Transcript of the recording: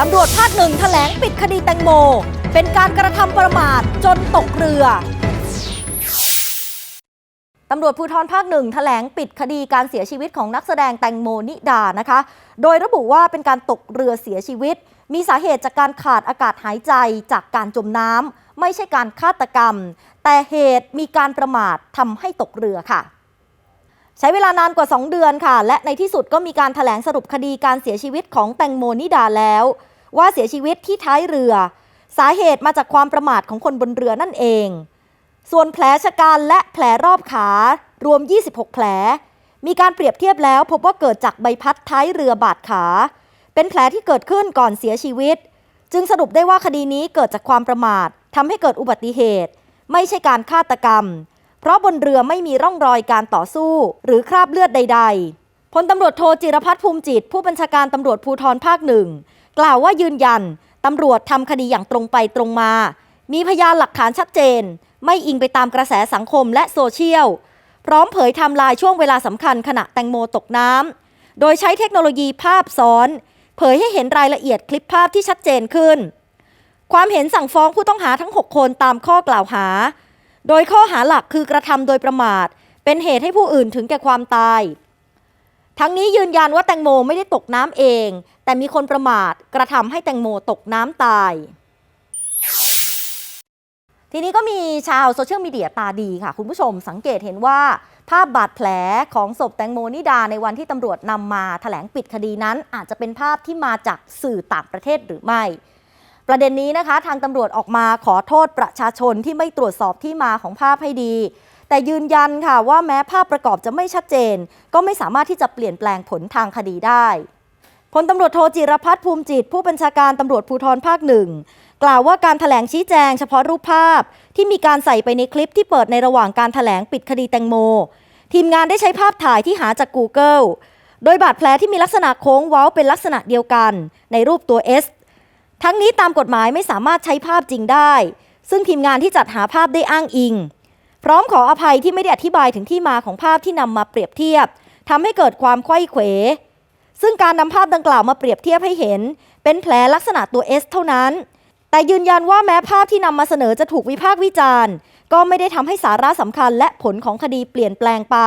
ตำรวจภาคหนึ่งแถลงปิดคดีแตงโม เป็นการกระทำประมาทจนตกเรือตำรวจภูธรภาคหนึ่งแถลงปิดคดีการเสียชีวิตของนักแสดงแตงโมนิดานะคะ โดยระบุว่าเป็นการตกเรือเสียชีวิต มีสาเหตุจากการขาดอากาศหายใจจากการจมน้ำไม่ใช่การฆาตกรรม แต่เหตุมีการประมาททำให้ตกเรือค่ะ ใช้เวลานานกว่า 2 เดือนค่ะ และในที่สุดก็มีการถแถลงสรุปคดีการเสียชีวิตของแตงโมนิดาแล้ว ว่าเสียชีวิตที่ท้ายเรือ สาเหตุมาจากความประมาทของคนบนเรือนั่นเอง ส่วนแผลชะกันและแผลรอบขารวม 26 แผล มีการเปรียบเทียบแล้วพบว่าเกิดจากใบพัดท้ายเรือบาดขา เป็นแผลที่เกิดขึ้นก่อนเสียชีวิต จึงสรุปได้ว่าคดีนี้เกิดจากความประมาททำให้เกิดอุบัติเหตุ ไม่ใช่การฆาตกรรม ราะบนเรือไม่มีร่องรอยการต่อสู้ หรือคราบเลือดใด ๆ พลตำรวจโทจิรพัฒน์ภูมิจิต ผู้บัญชาการตำรวจภูธรภาคหนึ่ง กล่าวว่ายืนยันตำรวจทำคดีอย่างตรงไปตรงมา มีพยานหลักฐานชัดเจน ไม่อิงไปตามกระแสสังคมและโซเชียล พร้อมเผยไทม์ไลน์ช่วงเวลาสำคัญขณะแตงโมตกน้ำ โดยใช้เทคโนโลยีภาพซ้อน เผยให้เห็นรายละเอียดคลิปภาพที่ชัดเจนขึ้น ความเห็นสั่งฟ้องผู้ต้องหาทั้ง 6 คนตามข้อกล่าวหา โดยข้อหาหลักคือกระทำโดยประมาท เป็นเหตุให้ผู้อื่นถึงแก่ความตาย ทั้งนี้ยืนยันว่าแตงโมไม่ได้ตกน้ำเอง แต่มีคนประมาทกระทำให้แตงโมตกน้ำตายทีนี้ก็มีชาวโซเชียลมีเดียตาดีค่ะ คุณผู้ชมสังเกตเห็นว่า ภาพบาดแผลของศพแตงโมนิดาในวันที่ตำรวจนำมาแถลงปิดคดีนั้น อาจจะเป็นภาพที่มาจากสื่อต่างประเทศหรือไม่ ประเด็นนี้นะคะ ทางตำรวจออกมาขอโทษประชาชนที่ไม่ตรวจสอบที่มาของภาพให้ดี แต่ยืนยันค่ะว่าแม้ภาพประกอบจะไม่ชัดเจน ก็ไม่สามารถที่จะเปลี่ยนแปลงผลทางคดีได้พลตำรวจโทจิรพัฒน์ภูมิจิต ผู้บัญชาการตำรวจภูธรภาคหนึ่งกล่าวว่าการถแถลงชี้แจงเฉพาะรูปภาพ ที่มีการใส่ไปในคลิปที่เปิดในระหว่างการถแถลงปิดคดีแตงโม ทีมงานได้ใช้ภาพถ่ายที่หาจาก Google โดยบาดแผลที่มีลักษณะโค้งเว้าเป็นลักษณะเดียวกัน ในรูปตัว S ทั้งนี้ตามกฎหมายไม่สามารถใช้ภาพจริงได้ ซึ่งทีมงานที่จัดหาภาพได้อ้างอิง พร้อมขออภัยที่ไม่ได้อธิบายถึงที่มาของภาพที่นำมาเปรียบเทียบทำให้เกิดความไขว้เขว ซึ่งการนำภาพดังกล่าวมาเปรียบเทียบให้เห็น เป็นแผลลักษณะตัว S เท่านั้น แต่ยืนยันว่าแม้ภาพที่นำมาเสนอจะถูกวิพากษ์วิจารณ์ ก็ไม่ได้ทำให้สาระสำคัญและผลของคดีเปลี่ยนแปลงไป